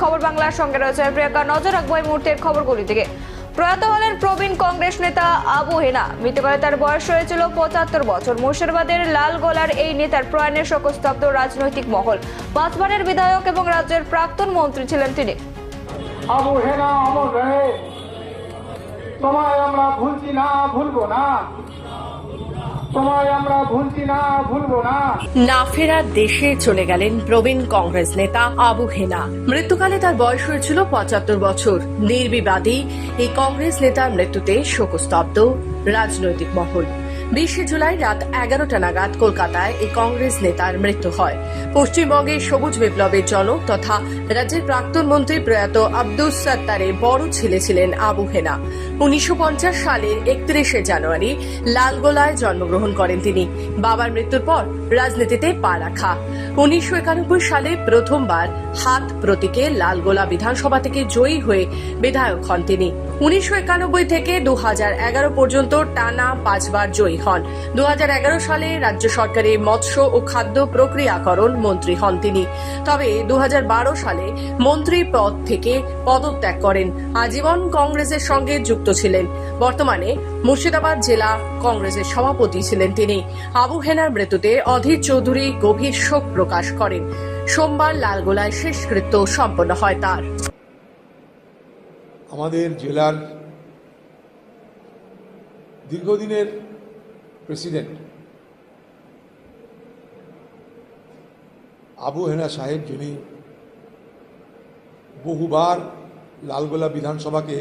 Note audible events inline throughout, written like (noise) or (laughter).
খবর বাংলার সঙ্গে রয়েছে প্রিয়াঙ্কা। নজর রাখব এই মুহূর্তের খবরগুলি থেকে। প্রয়াত হলেন প্রবীণ কংগ্রেস নেতা আবু হেনা। মৃত্যুকালে তার বয়স হয়েছিল পঁচাত্তর বছর। মুর্শিদাবাদের লালগোলার এই নেতার প্রয়াণের শোকস্তব্ধ রাজনৈতিক মহল। পাঁচবারের বিধায়ক এবং রাজ্যের প্রাক্তন মন্ত্রী ছিলেন তিনি। আবু হেনা অমর রহে। তোমায় আমরা ভুলছি না, ভুলবো না। না। না ফেরার দেশে চলে গেলেন প্রবীণ কংগ্রেস নেতা আবু হেনা। মৃত্যুকালে তার বয়স হয়েছিল পঁচাত্তর বছর। নির্বিবাদী এই কংগ্রেস নেতার মৃত্যুতে শোকস্তব্ধ রাজনৈতিক মহল। বিশে জুলাই রাত এগারোটা নাগাদ কলকাতায় এই কংগ্রেস নেতার মৃত্যু হয়। পশ্চিমবঙ্গের সবুজ বিপ্লবের জনক তথা রাজ্যের প্রাক্তন মন্ত্রী প্রয়াত আব্দুস সাত্তারের বড় ছেলে ছিলেন আবু হেনা। উনিশশো পঞ্চাশ সালের একত্রিশে জানুয়ারি লালগোলায় জন্মগ্রহণ করেন তিনি। বাবার মৃত্যুর পর রাজনীতিতে পা রাখা। উনিশশো একানব্বই সালে প্রথমবার হাত প্রতীকে লালগোলা বিধানসভা থেকে জয়ী হয়ে বিধায়ক হন তিনি। উনিশশো একানব্বই থেকে দু হাজার এগারো পর্যন্ত টানা পাঁচবার জয়ী হন। দু সালে রাজ্য সরকারের মৎস্য ও খাদ্য প্রক্রিয়াকরণ মন্ত্রী হন তিনি। তবে দু সালে মন্ত্রী পদ থেকে পদত্যাগ করেন। আজীবন কংগ্রেসের সঙ্গে যুক্ত ছিলেন। বর্তমানে মুর্শিদাবাদ জেলা কংগ্রেসের সভাপতি ছিলেন তিনি। আবু হেনার মৃত্যুতে অধীর চৌধুরী গভীর শোক প্রকাশ করেন। সোমবার লালগোলায় শেষকৃত্য সম্পন্ন হয় তার। আমাদের জেলার দীর্ঘদিনের প্রেসিডেন্ট আবু হেনা সাহেব যিনি বহুবার লালগোলা বিধানসভাকে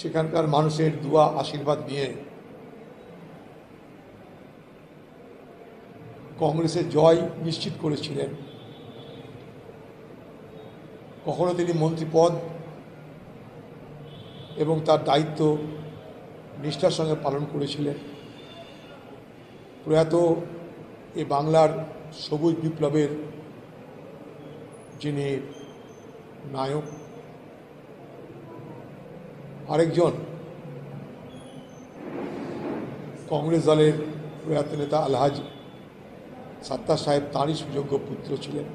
সেখানকার মানুষের দুয়া, আশীর্বাদ নিয়ে কংগ্রেসের জয় নিশ্চিত করেছিলেন। কখনো তিনি মন্ত্রীপদ এবং তার দায়িত্ব নিষ্ঠার সঙ্গে পালন করেছিলেন। প্রয়াত এ বাংলার সবুজ বিপ্লবের যিনি নায়ক, আরেকজন কংগ্রেস দলের প্রয়াত নেতা আলহাজ সাত্তার সাহেব, তাঁরই সুযোগ্য পুত্র ছিলেন।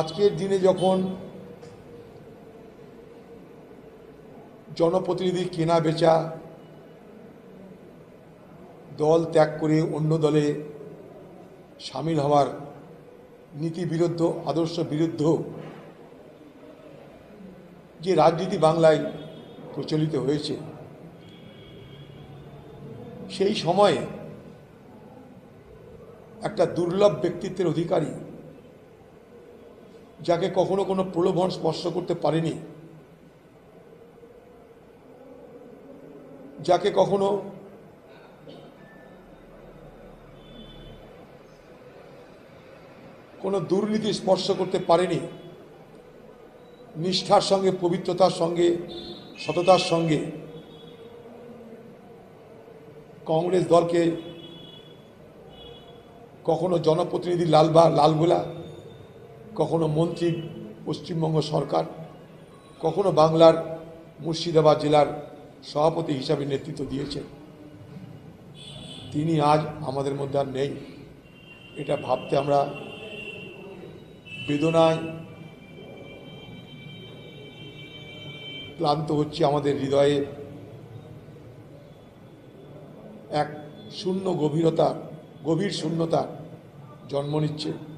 আজকের দিনে যখন জনপ্রতিনিধি কেনা বেচা দল ত্যাগ করে অন্য দলে সামিল হওয়ার নীতি বিরুদ্ধ আদর্শ বিরুদ্ধ যে রাজনীতি বাংলায় প্রচলিত হয়েছে, সেই সময়ে একটা দুর্লভ ব্যক্তিত্বের অধিকারী যাকে কখনো কোনো প্রলোভন স্পর্শ করতে পারেনি। যাকে কখনো কোনো দুর্নীতি স্পর্শ করতে পারেনি। নিষ্ঠার সঙ্গে, পবিত্রতার সঙ্গে, সততার সঙ্গে কংগ্রেস দলকে কখনো জনপ্রতিনিধি লালবা লালগোলা কখনো মন্ত্রী, পশ্চিমবঙ্গ সরকার, কখনো বাংলার মুর্শিদাবাদ জেলার সভাপতি হিসাবে নেতৃত্ব দিয়েছেন। তিনি আজ আমাদের মধ্যে আর নেই। এটা ভাবতে আমরা বেদনায় ক্লান্ত হচ্ছে আমাদের হৃদয়ে। এক শূন্য গভীরতা, গভীর শূন্যতা জন্ম নিচ্ছে।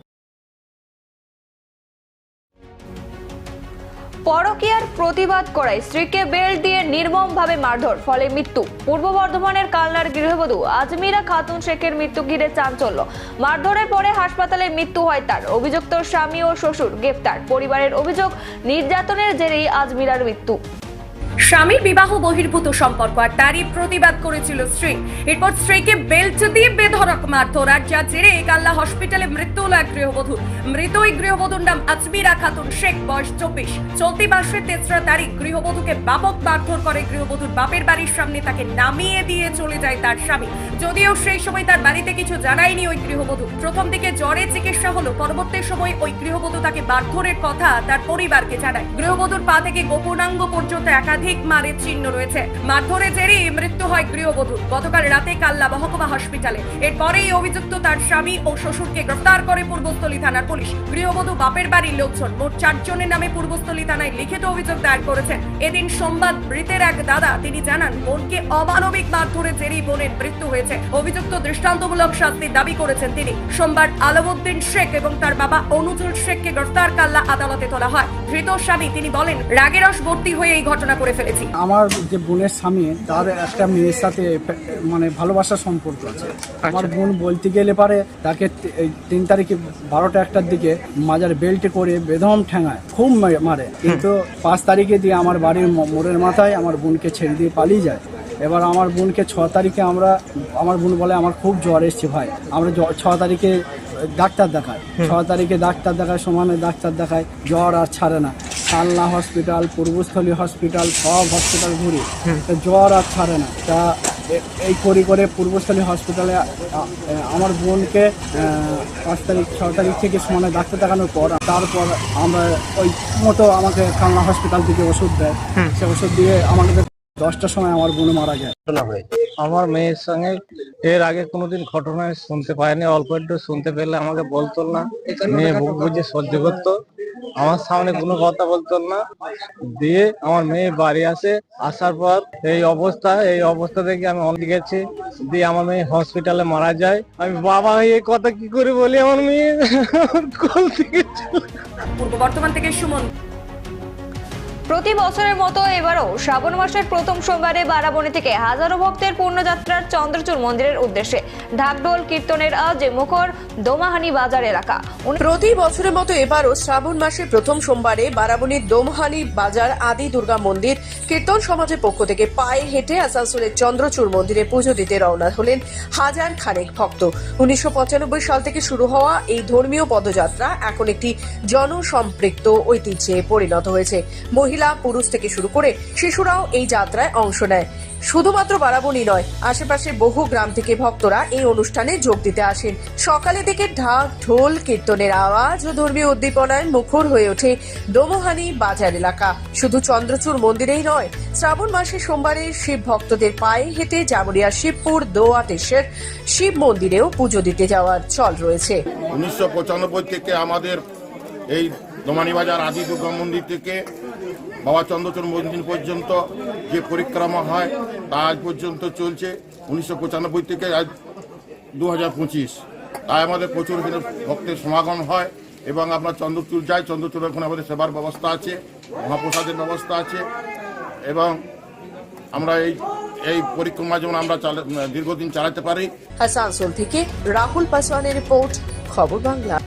পরকীয়ার প্রতিবাদ করায় স্ত্রীকে বেল্ট দিয়ে নির্মমভাবে মারধর, ফলে মৃত্যু। পূর্ব বর্ধমানের কালনার গৃহবধূ আজমিরা খাতুন শেখের মৃত্যু ঘিরে চাঞ্চল্য। মারধরের পরে হাসপাতালে মৃত্যু হয় তার। অভিযুক্ত স্বামী ও শ্বশুর গ্রেফতার পরিবারের অভিযোগ, নির্যাতনের জেরেই আজমিরার মৃত্যু। স্বামীর বিবাহ বহির্ভূত সম্পর্ক আর তারই প্রতিবাদ করেছিল স্ত্রী। এরপর স্ত্রীকে বেল্ট দিয়ে বেধরক মারধর আর যা জেরে কাল্লা হসপিটালে মৃত্যু হলো এক গৃহবধূর মৃত ওই গৃহবধূর নাম আজমিরা খাতুন শেখ, বয়স চব্বিশ। চলতি মাসের তেসরা তারিখ গৃহবধূকে ব্যাপক মারধর করে গৃহবধূর বাপের বাড়ির সামনে তাকে নামিয়ে দিয়ে চলে যায় তার স্বামী। যদিও সেই সময় তার বাড়িতে কিছু জানায়নি ওই গৃহবধূ। প্রথম দিকে জ্বরে চিকিৎসা হলো, পরবর্তী সময় ওই গৃহবধূ তাকে মারধরের কথা তার পরিবারকে জানায়। গৃহবধূর পা থেকে গোপনাঙ্গ পর্যন্ত একাধিক একাধিক মারের চিহ্ন রয়েছে। মারধরে জেরেই মৃত্যু হয় গৃহবধূ। গতকাল রাতে কাল্লা মহকুমা হসপিটালে এরপরেই অভিযুক্ত তার স্বামী ও শ্বশুরকে গ্রেফতার করে পূর্বস্থলী থানার পুলিশ। গৃহবধূ বাপের বাড়ির লোকজন। মোট চারজনের নামে পূর্বস্থলী থানায় লিখিত অভিযোগ দায়ের করেছেন। এদিন সোমবার মৃতের এক দাদা, তিনি জানান, বোনকে অমানবিক মারধরে জেরেই বোনের মৃত্যু হয়েছে। অভিযুক্ত দৃষ্টান্তমূলক শাস্তির দাবি করেছেন তিনি। সোমবার আলমউদ্দিন শেখ এবং তার বাবা অনুজুল শেখকে গ্রেফতার কাল্লা আদালতে তোলা হয়। ধৃত স্বামী তিনি বলেন রাগেরস ভর্তি হয়ে এই ঘটনা করে ফেলেছি। আমার যে বোনের স্বামী তার একটা মেয়ের সাথে মানে ভালোবাসার সম্পর্ক আছে। আমার বোন বলতে গেলে পারে তাকে এই তিন তারিখে বারোটা একটার দিকে মাজার বেল্টে করে বেদম ঠেঙায় খুব মারে। কিন্তু পাঁচ তারিখে দিয়ে আমার বাড়ির মোড়ের মাথায় আমার বোনকে ছেড়ে দিয়ে পালিয়ে যায়। এবার আমার বোনকে ছ তারিখে আমরা আমার বোন বলে আমার খুব জ্বর এসছে ভাই। আমরা ছ তারিখে ডাক্তার দেখায়। ছ তারিখে ডাক্তার দেখায় সমানে ডাক্তার দেখায় জ্বর আর ছাড়ে না। কালনা হসপিটাল পূর্বস্থলী হসপিটাল সব হসপিটাল ঘুরি। জ্বর আর ছাড়ে না। তা এই করি করে পূর্বস্থলী হসপিটালে আমার বোনকে পাঁচ তারিখ ছ তারিখ থেকে সমানে ডাক্তার দেখানোর পর তারপর আমরা ওই মতো আমাকে কালনা হসপিটাল থেকে ওষুধ দেয়। সে ওষুধ দিয়ে আমাকে দশটার সময় আমার বোন মারা যায়। আমার মেয়ের সঙ্গে এর আগে কোনোদিন ঘটনায় শুনতে পাইনি অল্প একটু শুনতে পেলে আমাকে বলতো না। মেয়ে বুক বুঝে সহ্য করতো। আমার সামনে কোনো কথা বলতো না। দিয়ে আমার মেয়ে বাড়ি আসে। আসার পর এই অবস্থা এই অবস্থা থেকে আমি অনেক গেছি। দিয়ে আমার মেয়ে হসপিটালে মারা যায়। আমি বাবা এই কথা কি করে বলি আমার মেয়ে? (laughs) কোল থেকে পূর্ব বর্তমান থেকে সুমন। প্রতি বছরের মতো এবারও শ্রাবণ মাসের প্রথম সোমবারে বারাবণী থেকে হাজারো ভক্তের পূর্ণযাত্রার চন্দ্রচূড় মন্দিরের উদ্দেশ্যে ঢাকঢোল কীর্তনের আজ মুখর দোমাহানি বাজার এলাকা। প্রতি বছরের মতো এবারও শ্রাবণ মাসের প্রথম সোমবারে বারাবণীর দোমহানি বাজার আদি দুর্গা মন্দির কীর্তন সমাজের পক্ষ থেকে পায়ে হেঁটে আসানসোলের চন্দ্রচূড় মন্দিরে পুজো দিতে রওনা হলেন হাজার খানেক ভক্ত। উনিশশো পঁচানব্বই সাল থেকে শুরু হওয়া এই ধর্মীয় পদযাত্রা এখন একটি জনসম্পৃক্ত ঐতিহ্যে পরিণত হয়েছে। মহিলা পুরুষ থেকে শুরু করে শিশুরাও এই যাত্রায় অংশ নেয়। শুধুমাত্র বারাবণী নয় আশেপাশের বহু গ্রাম থেকে ভক্তরা এই অনুষ্ঠানে যোগ দিতে আসেন। সকালে থেকে ঢাক, ঢোল, কীর্তনের আওয়াজ ও ধর্মীয় উদ্দীপনায় মুখর হয়ে ওঠে দোমোহানি বাজার এলাকা। শুধু চন্দ্রচূড় মন্দিরেই নয়, শ্রাবণ মাসে সোমবারে শিব ভক্তদের পায়ে হেঁটে জামুরিয়া, শিবপুর দোয়াতেশের শিব মন্দিরেও পুজো দিতে যাওয়ার চল রয়েছে। উনিশশো পঁচানব্বই থেকে আমাদের এই দোমানিবাজার আদি দুর্গা মন্দির থেকে বাবা চন্দ্রচূড় মন্দির পর্যন্ত যে পরিক্রমা হয়, তা আজ পর্যন্ত চলছে উনিশশো পঁচানব্বই থেকে আজ দু হাজার পঁচিশ। তাই আমাদের প্রচুর এখানে ভক্তের সমাগম হয় এবং আমরা চন্দ্রচূড় যাই। চন্দ্রচূড় এখন আমাদের সেবার ব্যবস্থা আছে, মহাপ্রসাদের ব্যবস্থা আছে এবং আমরা এই এই পরিক্রমা যেমন আমরা দীর্ঘদিন চালাতে পারি। আসানসোল থেকে রাহুল পাসওয়ানের রিপোর্ট, খবর বাংলা।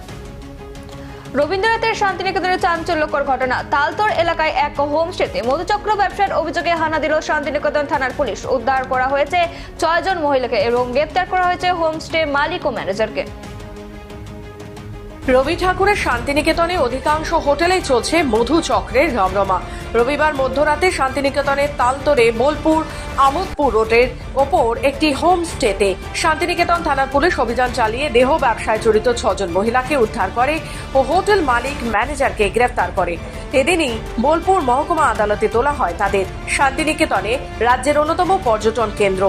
রবীন্দ্রনাথের শান্তিনিকেতনের চাঞ্চল্যকর ঘটনা। তালতর এলাকায় এক হোমস্টেতে মধুচক্র ব্যবসার অভিযোগে হানা দিল শান্তিনিকেতন থানার পুলিশ। উদ্ধার করা হয়েছে ছয়জন মহিলাকে এবং গ্রেপ্তার করা হয়েছে হোমস্টে মালিক ও ম্যানেজারকে। রবি ঠাকুরের শান্তিনিকেতনে অধিকাংশ হোটেলেই চলছে মধু চক্রের রমরমা। রবিবার মধ্যরাতে শান্তিনিকেতনের তালতরে বোলপুর আমোদপুর রোডের ওপর একটি হোমস্টেতে শান্তিনিকেতন থানার পুলিশ অভিযান চালিয়ে দেহ ব্যবসায় জড়িত ছজন মহিলাকে উদ্ধার করে ও হোটেল মালিক ম্যানেজারকে গ্রেফতার করে। এদিনই বোলপুর মহকুমা আদালতে তোলা হয় তাদের শান্তিনিকেতনে রাজ্যের অন্যতম পর্যটন কেন্দ্র।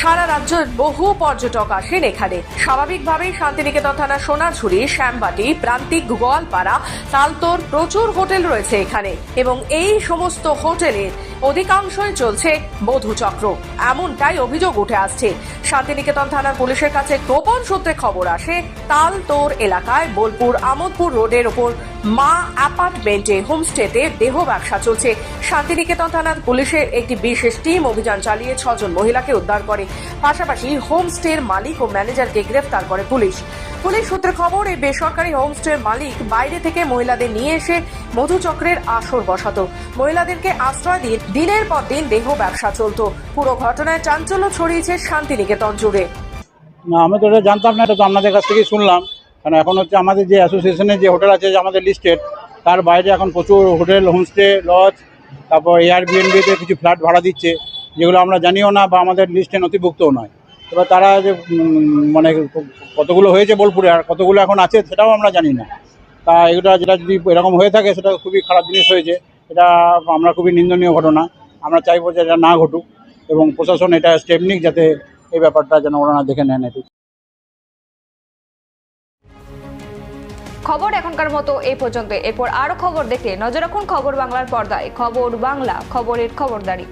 সারা রাজ্যের বহু পর্যটক আসেন এখানে। স্বাভাবিকভাবেই শান্তিনিকেতন থানা সোনাঝুরি, শ্যামবাটি, প্রান্তিক, গোয়ালপাড়া, তালতোর প্রচুর হোটেল রয়েছে এখানে এবং এই সমস্ত হোটেলের অধিকাংশই চলছে মধুচক্র এমনটাই অভিযোগ উঠে আসছে। শান্তিনিকেতন থানার পুলিশের কাছে গোপন সূত্রে খবর আসে, তালতোর এলাকায় বোলপুর আমোদপুর রোডের ওপর মা অ্যাপার্টমেন্টে, হোমস্টেতে দেহ ব্যবসা চলছে। শান্তিনিকেতন থানার পুলিশের একটি বিশেষ টিম অভিযান চালিয়ে ছজন মহিলাকে উদ্ধার করে। পাশাপাশি হোমস্টের মালিক ও ম্যানেজারকে গ্রেফতার করে পুলিশ। পুলিশ সূত্রে খবর, এই বেসরকারি হোমস্টের মালিক বাইরে থেকে মহিলাদের নিয়ে এসে মধুচক্রের আসর বসাতো। মহিলাদেরকে আশ্রয় দিয়ে দিনের পর দিন দেহ ব্যবসা চলতো। পুরো ঘটনায় চাঞ্চল্য ছড়িয়েছে শান্তিনিকেতন জুড়ে। না, আমি তো এটা জানতাম না, এটা তো আপনাদের কাছ থেকেই শুনলাম। কারণ এখন হচ্ছে আমাদের যে অ্যাসোসিয়েশনের যে হোটেল আছে, যে আমাদের লিস্টেড তার বাইরে এখন প্রচুর হোটেল হোমস্টে লজ তারপর এয়ারবিএনবিতে কিছু ফ্ল্যাট ভাড়া দিচ্ছে, যেগুলো আমরা জানিও না বা আমাদের লিস্টে নথিভুক্তও নয়। এবার তারা যে মানে কতগুলো হয়েছে বোলপুরে আর কতগুলো এখন আছে, সেটাও আমরা জানি না। তা এগুলো যেটা যদি এরকম হয়ে থাকে, সেটা খুবই খারাপ জিনিস হয়েছে। এটা আমরা খুবই নিন্দনীয় ঘটনা। আমরা চাইব যে এটা না ঘটুক এবং প্রশাসন এটা স্টেপ নিক যাতে এই ব্যাপারটা যেন ওরা না দেখে নেন একটু। খবর এখনকার মতো এই পর্যন্ত। এরপর আরও খবর দেখতে নজর রাখুন খবর বাংলার পর্দায়। খবর বাংলা, খবরের খবরদারি।